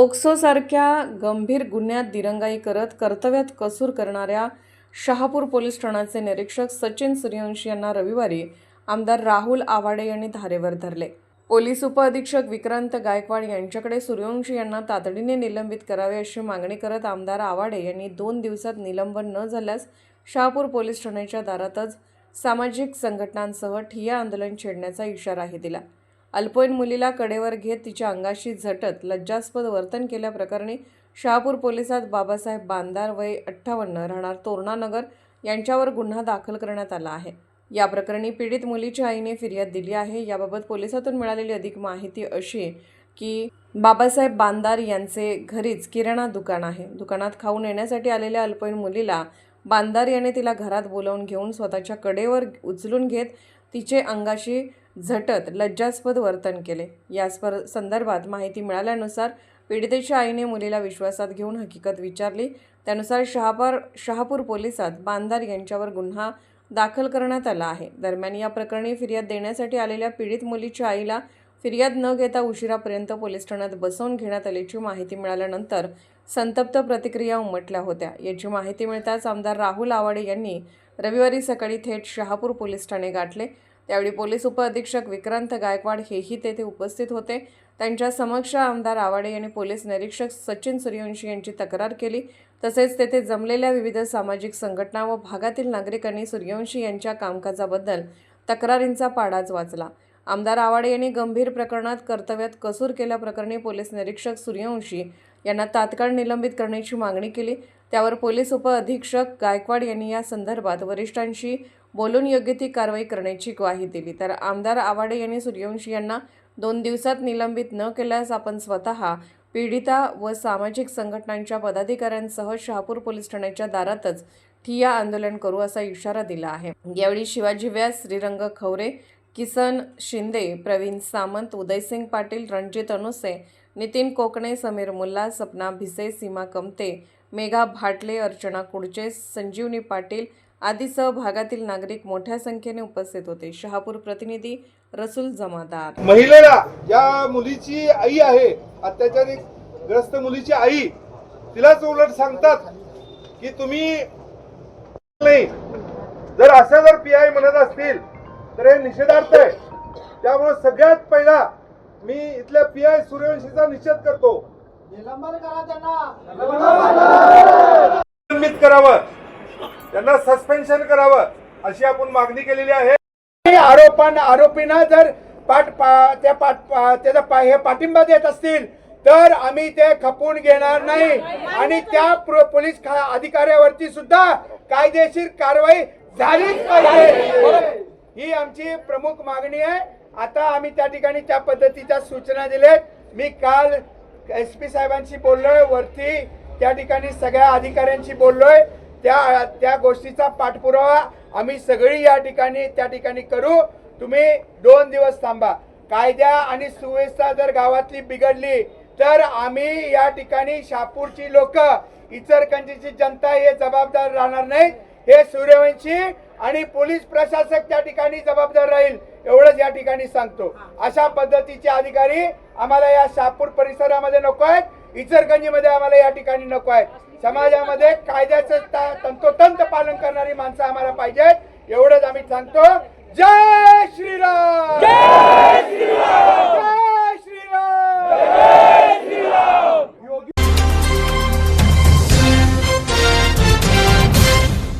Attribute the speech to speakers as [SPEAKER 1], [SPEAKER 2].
[SPEAKER 1] पोक्सोसारख्या गंभीर गुन्ह्यात दिरंगाई करत कर्तव्यात कसूर करणाऱ्या शहापूर पोलीस ठाण्याचे निरीक्षक सचिन सूर्यवंशी यांना रविवारी आमदार राहुल आवाडे यांनी धारेवर धरले. पोलीस उपअधीक्षक विक्रांत गायकवाड यांच्याकडे सूर्यवंशी यांना तातडीने निलंबित करावे अशी मागणी करत आमदार आवाडे यांनी दोन दिवसात निलंबन न झाल्यास शहापूर पोलीस ठाण्याच्या दारातच सामाजिक संघटनांसह ठिय्या आंदोलन छेडण्याचा इशाराही दिला. अल्पवयीन मुलीला कडेवर घेत तिच्या अंगाशी झटत लज्जास्पद वर्तन केल्याप्रकरणी शहापूर पोलिसात बाबासाहेब बांदार वय अठ्ठावन्न राहणार तोरणानगर यांच्यावर गुन्हा दाखल करण्यात आला आहे. या प्रकरणी पीडित मुलीच्या आईने फिर्याद दिली आहे. याबाबत पोलिसातून मिळालेली अधिक माहिती अशी की बाबासाहेब बांदार यांचे घरीच किराणा दुकान आहे. दुकानात खाऊन येण्यासाठी आलेल्या अल्पवयीन मुलीला बांदार याने तिला घरात बोलावून घेऊन स्वतःच्या कडेवर उचलून घेत तिचे अंगाशी झटत लज्जास्पद वर्तन केले. या स्पर संदर्भात माहिती मिळाल्यानुसार पीडितेच्या आईने मुलीला विश्वासात घेऊन हकीकत विचारली. त्यानुसार शहापूर शहापूर पोलिसात बांदार यांच्यावर गुन्हा दाखल करण्यात आला आहे. दरम्यान या प्रकरणी फिर्याद देण्यासाठी आलेल्या पीडित मुलीच्या आईला फिर्याद न घेता उशिरापर्यंत पोलीस ठाण्यात बसवून घेण्यात आल्याची माहिती मिळाल्यानंतर संतप्त प्रतिक्रिया उमटल्या होत्या. याची माहिती मिळताच आमदार राहुल आवाडे यांनी रविवारी सकाळी थेट शहापूर पोलीस ठाणे गाठले. त्यावेळी पोलीस उपअधीक्षक विक्रांत गायकवाड हेही तेथे उपस्थित होते. त्यांच्या समक्ष आमदार आवाडे यांनी पोलीस निरीक्षक सचिन सूर्यवंशी यांची तक्रार केली. तसेच तेथे जमलेल्या विविध सामाजिक संघटना व भागातील नागरिकांनी सूर्यवंशी यांच्या कामकाजाबद्दल तक्रारींचा पाडाच वाचला. आमदार आवाडे यांनी गंभीर प्रकरणात कर्तव्यात कसूर केल्याप्रकरणी पोलीस निरीक्षक सूर्यवंशी यांना तात्काळ निलंबित करण्याची मागणी केली. त्यावर पोलीस उपअधीक्षक गायकवाड यांनी या संदर्भात वरिष्ठांशी बोलून योग्य ती कारवाई करण्याची ग्वाही दिली. तर आमदार आवाडे यांनी सूर्यवंशी यांना दोन दिवसात निलंबित न केल्यास आपण स्वतः पीडिता व सामाजिक संघटनांच्या पदाधिकाऱ्यांसह शहापूर पोलीस ठाण्याच्या दारातच ठिया आंदोलन करू असा इशारा दिला आहे. यावेळी शिवाजी व्यास श्रीरंग खवरे किसन शिंदे प्रवीण सामंत उदयसिंग पाटील रणजित अनुसे नितीन कोकणे समीर मुल्ला सपना भिसे सीमा कमते मेघा भाटले अर्चना कुडचे संजीवनी पाटील आदीसह भागातील नागरिक मोठ्या संख्येने उपस्थित होते. शहापूर प्रतिनिधी रसूल जमादार.
[SPEAKER 2] महिलेला ज्या मुलीची आई आहे अत्याचारित मुलीची आई तिलाच उलट सांगतात की तुम्ही नाही. जर असं जर पी आय म्हणत असतील तर हे निषेधार्थ आहे. त्यामुळे सगळ्यात पहिला मी इथल्या पी आय सूर्यवंशीचा निषेध करतो.
[SPEAKER 3] निलंबन करा त्यांना.
[SPEAKER 2] निलंबित करावं. त्यांना सस्पेन्शन करावं अशी आपण मागणी केलेली आहे.
[SPEAKER 3] आरोपांना आरोपींना जर पाठ पा- त्या पाठ पा- त्याचा पा- हे पाठिंबा देत असतील तर आम्ही ते खपून घेणार नाही. आणि त्या पोलीस खा- अधिकाऱ्यावरती सुद्धा कायदेशीर कारवाई झालीच पाहिजे. ही आमची प्रमुख मागणी आहे. आता आम्ही त्या ठिकाणी त्या पद्धतीच्या सूचना दिल्यात. मी काल एस पी साहेबांशी बोललोय वरती त्या ठिकाणी सगळ्या अधिकाऱ्यांशी बोललोय. त्या त्या गोष्टीचा पाठपुरावा आम्ही सगळी या ठिकाणी त्या ठिकाणी करू. तुम्ही दोन दिवस थांबा. कायद्या आणि सुव्यवस्था जर गावातली बिघडली तर आम्ही या ठिकाणी शापूरची लोक इचरकंजीची जनता हे जबाबदार राहणार नाहीत. हे सूर्यवंशी आणि पोलीस प्रशासक त्या ठिकाणी जबाबदार राहील एवढंच या ठिकाणी सांगतो. अशा पद्धतीचे अधिकारी आम्हाला या शापूर परिसरामध्ये नको आहेत. इचरगंजीमध्ये आम्हाला या ठिकाणी नको आहे. समाजामध्ये कायद्याचं ता- तंतोतंत पालन करणारी माणसं आम्हाला पाहिजेत एवढंच आम्ही सांगतो. जय श्रीराम! जय श्रीराम!